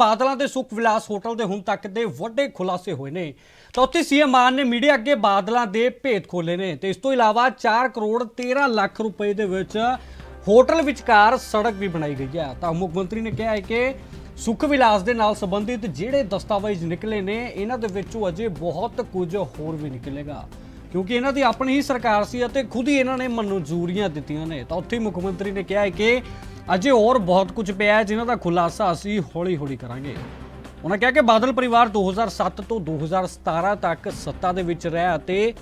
ਬਾਦਲਾਂ ਦੇ ਸੁਖ ਵਿਲਾਸ ਹੋਟਲ ਦੇ ਹੁਣ ਤੱਕ ਦੇ ਵੱਡੇ ਖੁਲਾਸੇ ਹੋਏ ਨੇ। ਤਾਂ ਉੱਥੇ ਸੀਐਮ ਮਾਨ ਨੇ ਮੀਡੀਆ ਅੱਗੇ ਬਾਦਲਾਂ ਦੇ ਭੇਤ ਖੋਲੇ ਨੇ। ਤੇ ਇਸ ਤੋਂ ਇਲਾਵਾ 4 ਕਰੋੜ 13 ਲੱਖ ਰੁਪਏ ਦੇ ਵਿੱਚ ਹੋਟਲ ਵਿਚਕਾਰ ਸੜਕ ਵੀ ਬਣਾਈ ਗਈ ਹੈ। ਤਾਂ ਮੁੱਖ ਮੰਤਰੀ ਨੇ ਕਿਹਾ ਹੈ ਕਿ ਸੁਖ ਵਿਲਾਸ ਦੇ ਨਾਲ ਸੰਬੰਧਿਤ ਜਿਹੜੇ ਦਸਤਾਵੇਜ਼ ਨਿਕਲੇ ਨੇ, ਇਹਨਾਂ ਦੇ ਵਿੱਚੋਂ ਅਜੇ ਬਹੁਤ ਕੁਝ ਹੋਰ ਵੀ ਨਿਕਲੇਗਾ। ਕਿਉਂਕਿ ਇਹਨਾਂ ਦੀ ਆਪਣੀ ਹੀ ਸਰਕਾਰ ਸੀ ਅਤੇ ਖੁਦ ਹੀ ਇਹਨਾਂ ਨੇ ਮਨਜ਼ੂਰੀਆਂ ਦਿੱਤੀਆਂ ਨੇ। ਤਾਂ ਉੱਥੇ ਹੀ ਮੁੱਖ ਮੰਤਰੀ ਨੇ ਕਿਹਾ ਹੈ ਕਿ ਅਜੇ ਹੋਰ ਬਹੁਤ ਕੁਝ ਪਿਆ ਹੈ ਜਿਨ੍ਹਾਂ ਦਾ ਖੁਲਾਸਾ ਅਸੀਂ ਹੌਲੀ-ਹੌਲੀ ਕਰਾਂਗੇ। ਉਹਨਾਂ ਕਿਹਾ ਕਿ ਬਾਦਲ ਪਰਿਵਾਰ 2007 ਤੋਂ 2017 ਤੱਕ ਸੱਤਾ ਦੇ ਵਿੱਚ ਰਿਹਾ ਅਤੇ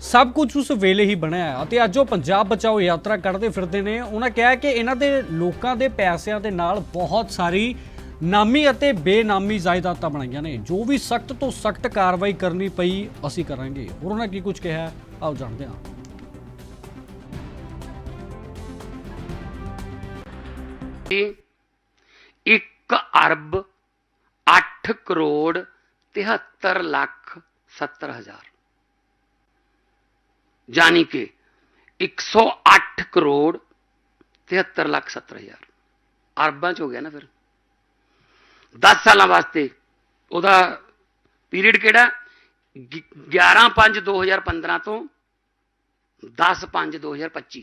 ਸਭ ਕੁਝ ਉਸ ਵੇਲੇ ਹੀ ਬਣਿਆ ਅਤੇ ਅੱਜ ਉਹ ਪੰਜਾਬ ਬਚਾਓ ਯਾਤਰਾ ਕੱਢਦੇ ਫਿਰਦੇ ਨੇ। ਉਹਨਾਂ ਕਿਹਾ ਕਿ ਇਹਨਾਂ ਦੇ ਲੋਕਾਂ ਦੇ ਪੈਸਿਆਂ ਦੇ ਨਾਲ ਬਹੁਤ ਸਾਰੀ ਨਾਮੀ ਅਤੇ ਬੇਨਾਮੀ ਜਾਇਦਾਦਾਂ ਬਣਾਈਆਂ ਨੇ। ਜੋ ਵੀ ਸਖਤ ਤੋਂ ਸਖਤ ਕਾਰਵਾਈ ਕਰਨੀ ਪਈ, ਅਸੀਂ ਕਰਾਂਗੇ। ਹੋਰ ਉਹਨਾਂ ਕੀ ਕੁਝ ਕਿਹਾ ਆਓ ਜਾਣਦੇ ਹਾਂ। ਇੱਕ ਅਰਬ 8 ਕਰੋੜ 73 ਲੱਖ 70 ਹਜ਼ਾਰ। ਯਾਨੀ ਕਿ 108 ਕਰੋੜ 73 ਲੱਖ 70 ਹਜ਼ਾਰ। ਅਰਬਾਂ ਚ ਹੋ ਗਿਆ ਨਾ ਫਿਰ। 10 ਸਾਲਾਂ ਵਾਸਤੇ ਉਹਦਾ ਪੀਰੀਅਡ ਕਿਹੜਾ? 11 5 2015 ਤੋਂ 10 5 2025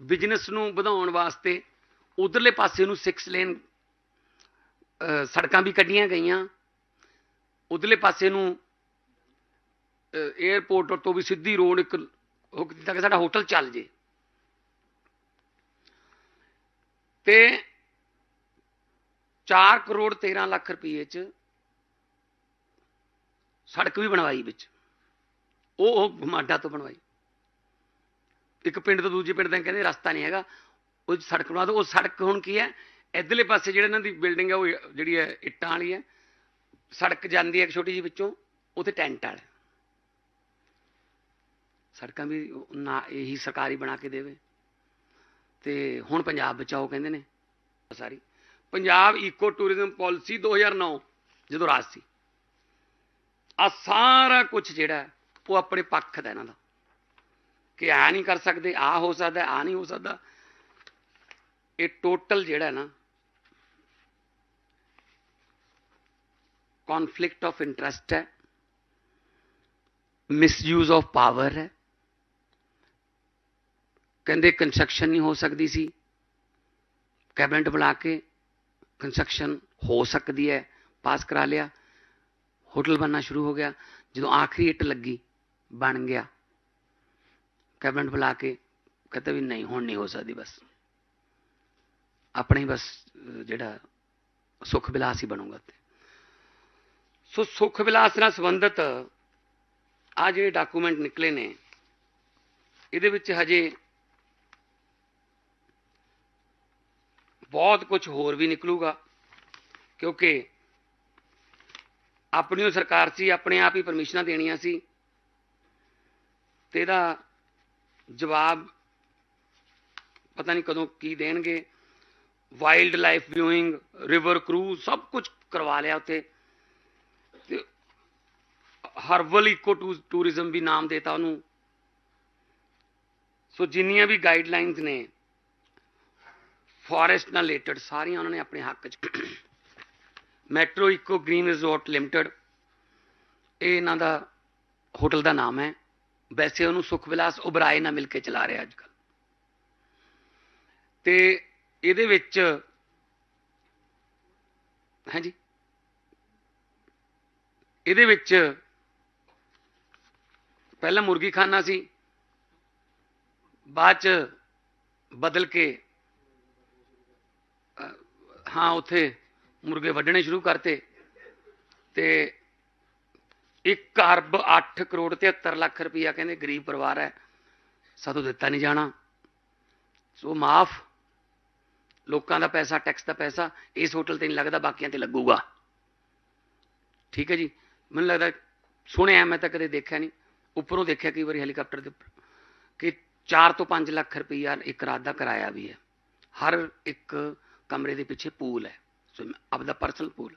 ਬਿਜ਼ਨਸ ਨੂੰ ਵਧਾਉਣ ਵਾਸਤੇ ਉਧਰਲੇ ਪਾਸੇ ਨੂੰ 6 ਲੇਨ ਸੜਕਾਂ ਵੀ ਕੱਢੀਆਂ ਗਈਆਂ। ਉਧਰਲੇ ਪਾਸੇ ਨੂੰ 에어ਪੋਰਟ ਤੋਂ ਵੀ ਸਿੱਧੀ ਰੋਡ ਇੱਕ ਹੁੱਕ ਦਿੱਤਾ ਕਿ ਸਾਡਾ ਹੋਟਲ ਚੱਲ ਜੇ। ਤੇ 4 ਕਰੋੜ 13 ਲੱਖ ਰੁਪਏ ਚ ਸੜਕ ਵੀ ਬਣਵਾਈ ਵਿੱਚ। ਉਹ ਉਹ ਗੁਮਾਡਾ ਤੋਂ ਬਣਵਾਈ। ਇੱਕ ਪਿੰਡ ਤੋਂ ਦੂਜੇ ਪਿੰਡ ਤੱਕ ਕਹਿੰਦੇ ਰਸਤਾ ਨਹੀਂ ਹੈਗਾ। ਉਹ ਸੜਕ ਬਣਾ ਦੋ। ਉਹ ਸੜਕ ਹੁਣ ਕੀ ਹੈ? ਇਧਰਲੇ ਪਾਸੇ ਜਿਹੜੇ ਇਹਨਾਂ ਦੀ ਬਿਲਡਿੰਗ ਹੈ ਉਹ ਜਿਹੜੀ ਹੈ, ਇੱਟਾਂ ਵਾਲੀ ਹੈ। ਸੜਕ ਜਾਂਦੀ ਹੈ ਇੱਕ ਛੋਟੀ ਜਿਹੀ ਵਿੱਚੋਂ। ਉੱਥੇ ਟੈਂਟ ਵਾਲਾ। ਸੜਕਾਂ ਵੀ ਨਾ ਇਹੀ ਸਰਕਾਰੀ ਬਣਾ ਕੇ ਦੇਵੇ। ਤੇ ਹੁਣ ਪੰਜਾਬ ਬਚਾਓ ਕਹਿੰਦੇ ਨੇ। Sorry. Punjab eco tourism policy 2009 ਜਦੋਂ ਰਾਜ ਸੀ। ਆ ਸਾਰਾ ਕੁਝ ਜਿਹੜਾ ਉਹ ਆਪਣੇ ਪੱਖ ਦਾ ਇਹਨਾਂ ਦਾ। ਕਿ ਆ ਨਹੀਂ ਕਰ ਸਕਦੇ, ਆ ਹੋ ਸਕਦਾ, ਆ ਨਹੀਂ ਹੋ ਸਕਦਾ। ਇਹ ਟੋਟਲ ਜਿਹੜਾ ਨਾ ਕਨਫਲਿਕਟ ਆਫ ਇੰਟਰਸਟ ਹੈ ਮਿਸਯੂਜ਼ ਆਫ ਪਾਵਰ ਹੈ। ਕਹਿੰਦੇ ਕੰਸਟਰਕਸ਼ਨ ਨਹੀਂ ਹੋ ਸਕਦੀ ਸੀ। ਕੈਬਨਿਟ ਬੁਲਾ ਕੇ ਕੰਸਟਰਕਸ਼ਨ ਹੋ ਸਕਦੀ ਹੈ ਪਾਸ ਕਰਾ ਲਿਆ। ਹੋਟਲ ਬਣਨਾ ਸ਼ੁਰੂ ਹੋ ਗਿਆ। ਜਦੋਂ ਆਖਰੀ ਇੱਟ ਲੱਗੀ, ਬਣ ਗਿਆ। ਕੈਬਨਿਟ ਬੁਲਾ ਕੇ ਕਹਿੰਦਾ ਵੀ ਨਹੀਂ, ਹੁਣ ਨਹੀਂ ਹੋ ਸਕਦੀ ਬਸ। ਆਪਣੇ ਹੀ ਬਸ ਜਿਹੜਾ ਸੁਖ ਵਿਲਾਸ ਹੀ ਬਣੂਗਾ ਤੇ ਸੋ ਸੁਖ ਵਿਲਾਸ ਨਾਲ ਸੰਬੰਧਿਤ ਆ ਜਿਹੜੇ ਡਾਕੂਮੈਂਟ ਨਿਕਲੇ ਨੇ, ਇਹਦੇ ਵਿੱਚ ਹਜੇ ਬਹੁਤ ਕੁਝ ਹੋਰ ਵੀ ਨਿਕਲੂਗਾ, ਕਿਉਂਕਿ ਆਪਣੀ ਓ ਸਰਕਾਰ ਸੀ, ਆਪਣੇ ਆਪ ਹੀ ਪਰਮਿਸ਼ਨਾਂ ਦੇਣੀਆਂ ਸੀ, ਤੇ ਇਹਦਾ ਜਵਾਬ ਪਤਾ ਨਹੀਂ ਕਦੋਂ ਕੀ ਦੇਣਗੇ। Wild life viewing river cruise ਸਭ ਕੁਝ ਕਰਵਾ ਲਿਆ ਉੱਥੇ। ਤੇ ਹਰਬਲ ਇਕੋ ਟੂਰਿਜ਼ਮ ਵੀ ਨਾਮ ਦੇਤਾ ਉਹਨੂੰ। ਸੋ ਜਿੰਨੀਆਂ ਵੀ ਗਾਈਡਲਾਈਨਸ ਨੇ ਫੋਰੈਸਟ ਨਾਲ ਰਿਲੇਟਡ ਸਾਰੀਆਂ ਉਹਨਾਂ ਨੇ ਆਪਣੇ ਹੱਕ 'ਚ। ਮੈਟਰੋ ਇਕੋ ਗ੍ਰੀਨ ਰਿਜ਼ੋਰਟ ਲਿਮਟਿਡ ਇਹ ਇਹਨਾਂ ਦਾ ਹੋਟਲ ਦਾ ਨਾਮ ਹੈ। ਵੈਸੇ ਉਹਨੂੰ ਸੁਖ ਵਿਲਾਸ ਉਬਰਾਏ ਨਾਲ ਮਿਲ ਕੇ ਚਲਾ ਰਿਹਾ ਅੱਜ ਕੱਲ ਤੇ ਇਹਦੇ ਵਿੱਚ, ਹਾਂਜੀ? ਇਹਦੇ ਵਿੱਚ ਪਹਿਲਾਂ ਮੁਰਗੀ ਖਾਨਾ ਸੀ, ਬਾਅਦ ਚ ਬਦਲ ਕੇ ਹਾਂ, ਉੱਥੇ ਮੁਰਗੇ ਵੱਢਣੇ ਸ਼ੁਰੂ ਕਰਤੇ ਤੇ 1 ਅਰਬ 8 ਕਰੋੜ 73 ਲੱਖ ਰੁਪਈਆ ਕਹਿੰਦੇ ਗਰੀਬ ਪਰਿਵਾਰ ਹੈ। ਸਾਤੋਂ ਦਿੱਤਾ ਨਹੀਂ ਜਾਣਾ। ਸੋ ਮਾਫ। ਲੋਕਾਂ ਦਾ ਪੈਸਾ ਟੈਕਸ ਦਾ ਪੈਸਾ, ਇਸ ਹੋਟਲ ਤੇ ਨਹੀਂ ਲੱਗਦਾ, ਬਾਕੀਆਂ ਤੇ ਲੱਗੂਗਾ। ਠੀਕ ਹੈ ਜੀ। ਮੈਨੂੰ ਲੱਗਦਾ ਸੁਣਿਆ ਮੈਂ ਤਾਂ ਕਦੇ ਦੇਖਿਆ ਨਹੀਂ। ਉੱਪਰੋਂ ਦੇਖਿਆ ਕਈ ਵਾਰੀ ਹੈਲੀਕਾਪਟਰ ਦੇ ਉੱਪਰ ਕਿ 4 ਤੋਂ 5 ਲੱਖ ਰੁਪਈਆ ਇੱਕ ਰਾਤ ਦਾ ਕਿਰਾਇਆ ਵੀ ਹੈ। ਹਰ ਇੱਕ ਕਮਰੇ ਦੇ ਪਿੱਛੇ ਪੂਲ ਹੈ। ਸੋ ਆਪਦਾ ਪਰਸਨਲ ਪੂਲ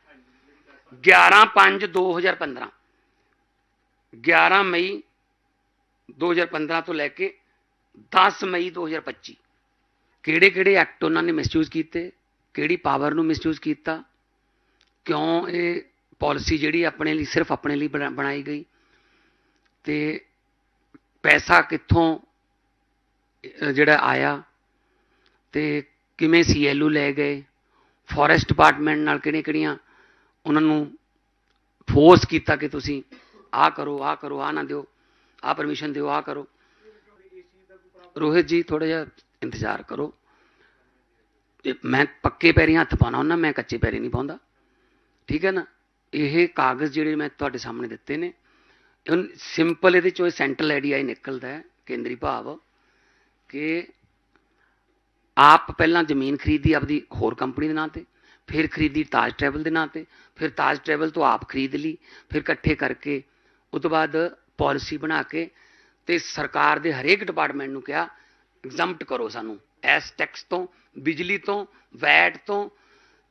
11 5 2015 11 ਮਈ 2015 ਤੋਂ ਲੈ ਕੇ 10 ਮਈ 2025 ਕਿਹੜੇ ਕਿਹੜੇ ਐਕਟ ਉਹਨਾਂ ਨੇ ਮਿਸਯੂਜ਼ ਕੀਤੇ? ਕਿਹੜੀ ਪਾਵਰ ਨੂੰ ਮਿਸਯੂਜ਼ ਕੀਤਾ? ਕਿਉਂ ਇਹ ਪਾਲਿਸੀ ਜਿਹੜੀ ਆਪਣੇ ਲਈ ਸਿਰਫ ਆਪਣੇ ਲਈ ਬਣਾ- ਬਣਾਈ ਗਈ? ਤੇ ਪੈਸਾ ਕਿੱਥੋਂ ਜਿਹੜਾ ਆਇਆ? ਤੇ ਕਿਵੇਂ ਸੀਐਲਯੂ ਲੈ ਗਏ? ਫੋਰੈਸਟ ਡਿਪਾਰਟਮੈਂਟ ਨਾਲ ਕਿਹੜੀਆਂ ਕਿਹੜੀਆਂ ਉਹਨਾਂ ਨੂੰ ਫੋਰਸ ਕੀਤਾ ਕਿ ਤੁਸੀਂ ਆਹ ਕਰੋ ਆਹ ਕਰੋ, ਆਹ ਨਾ ਦਿਓ, ਆਹ ਪਰਮਿਸ਼ਨ ਦਿਓ, ਆਹ ਕਰੋ। ਰੋਹਿਤ ਜੀ ਥੋੜਾ ਜਿਹਾ ਇੰਤਜ਼ਾਰ ਕਰੋ। ਤੇ ਮੈਂ ਪੱਕੇ ਪੈਰੀਂ ਹੱਥ ਪਾਣਾ ਹੁੰਦਾ, ਮੈਂ ਕੱਚੇ ਪੈਰੀ ਨਹੀਂ ਪਾਉਂਦਾ। ਠੀਕ ਹੈ ਨਾ? ਇਹ ਕਾਗਜ਼ ਜਿਹੜੇ ਮੈਂ ਤੁਹਾਡੇ ਸਾਹਮਣੇ ਦਿੱਤੇ ਨੇ ਹੁਣ ਸਿੰਪਲ ਇਹਦੇ ਚੋਂ ਸੈਂਟਰਲ ਆਈਡੀਆ ਨਿਕਲਦਾ ਹੈ, ਕੇਂਦਰੀ ਭਾਵ, ਕਿ ਆਪ ਪਹਿਲਾਂ ਜ਼ਮੀਨ ਖਰੀਦੀ ਆਪਦੀ ਹੋਰ ਕੰਪਨੀ ਦੇ ਨਾਂ ਤੇ ਫਿਰ ਖਰੀਦੀ ਤਾਜ ਟਰੈਵਲ ਦੇ ਨਾਂ ਤੇ, ਫਿਰ ਤਾਜ ਟਰੈਵਲ ਤੋਂ ਆਪ ਖਰੀਦ ਲਈ, ਫਿਰ ਇਕੱਠੇ ਕਰਕੇ ਉਸ ਤੋਂ ਬਾਅਦ ਪਾਲਿਸੀ ਬਣਾ ਕੇ ਤੇ ਸਰਕਾਰ ਦੇ ਹਰੇਕ ਡਿਪਾਰਟਮੈਂਟ ਨੂੰ ਕਿਹਾ ਐਗਜ਼ੈਂਪਟ ਕਰੋ ਸਾਨੂੰ। ਐਸ ਟੈਕਸ ਤੋਂ, ਬਿਜਲੀ ਤੋਂ, ਵੈਟ ਤੋਂ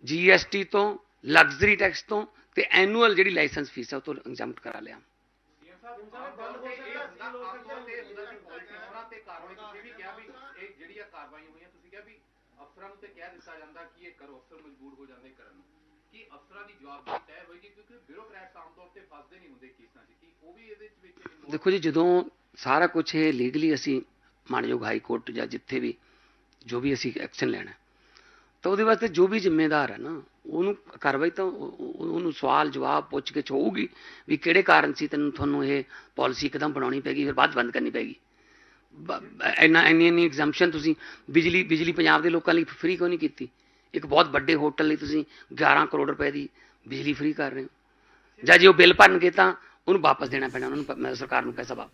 ਜੀਐਸਟੀ ਤੋਂ ਲਗਜ਼ਰੀ ਟੈਕਸ ਤੋਂ ਤੇ ਐਨੂਅਲ ਜਿਹੜੀ ਲਾਇਸੈਂਸ ਫੀਸ ਹੈ ਉਹ ਤੋਂ ਐਗਜ਼ੈਂਪਟ ਕਰਾ ਲਿਆ। ਕਾਰਵਾਈ, ਤੁਸੀਂ ਵੀ ਤੁਸੀਂ ਕਿਹਾ ਵੀ ਅਫਸਰਾਂ ਨੂੰ ਤੇ ਕਹਿ ਦਿੱਤਾ ਜਾਂਦਾ ਕਿ ਇਹ ਕਰੋ ਅਫਸਰ ਮਜਬੂਰ ਹੋ ਜਾਂਦੇ ਕਰਨ ਨੂੰ। ਕੀ ਅਫਸਰਾਂ ਦੀ ਜਵਾਬਦਾਰੀ ਤੈਅ ਹੋਏਗੀ ਕਿਉਂਕਿ ਬਿਊਰੋਕਰੈਟਸ ਆਮ ਤੌਰ ਤੇ ਫਸਦੇ ਨਹੀਂ ਹੁੰਦੇ ਕੇਸਾਂ 'ਚ ਕੀ ਉਹ ਵੀ ਇਹਦੇ ਵਿੱਚ ਦੇਖੋ ਜੀ ਜਦੋਂ ਸਾਰਾ ਕੁਝ ਇਹ ਲੀਗਲੀ ਅਸੀਂ ਮਾਨਯੋਗ ਹਾਈ ਕੋਰਟ ਜਾਂ ਜਿੱਥੇ ਵੀ ਜੋ ਵੀ ਅਸੀਂ ਐਕਸ਼ਨ ਲੈਣਾ ਤਾਂ ਉਹਦੇ ਵਾਸਤੇ ਜੋ ਵੀ ਜ਼ਿੰਮੇਦਾਰ ਹੈ ਨਾ ਉਹਨੂੰ ਕਾਰਵਾਈ ਤਾਂ ਉਹ- ਉਹ- ਉਹਨੂੰ ਸਵਾਲ ਜਵਾਬ ਪੁੱਛ ਕੇ ਹੋਊਗੀ ਵੀ ਕਿਹੜੇ ਕਾਰਨ ਸੀ ਤੈਨੂੰ ਤੁਹਾਨੂੰ ਇਹ ਪਾਲਿਸੀ ਇੱਕਦਮ ਬਣਾਉਣੀ ਪੈਗੀ ਫਿਰ ਬਾਅਦ ਬੰਦ ਕਰਨੀ ਪੈਗੀ ਇੰਨਾ ਇੰਨੀ ਇੰਨੀ ਐਗਜ਼ੈਂਪਸ਼ਨ ਤੁਸੀਂ ਬਿਜਲੀ ਬਿਜਲੀ ਪੰਜਾਬ ਦੇ ਲੋਕਾਂ ਲਈ ਫ੍ਰੀ ਕਿਉਂ ਨਹੀਂ ਕੀਤੀ? ਇੱਕ ਬਹੁਤ ਵੱਡੇ ਹੋਟਲ ਲਈ ਤੁਸੀਂ 11 ਕਰੋੜ ਰੁਪਏ ਦੀ ਬਿਜਲੀ ਫ੍ਰੀ ਕਰ ਰਹੇ ਹੋ। ਜਾਂ ਜੇ ਉਹ ਬਿੱਲ ਭਰਨਗੇ ਤਾਂ ਉਹਨੂੰ ਵਾਪਸ ਦੇਣਾ ਪੈਣਾ, ਉਹਨਾਂ ਨੂੰ ਸਰਕਾਰ ਨੂੰ ਪੈਸਾ ਵਾਪਸ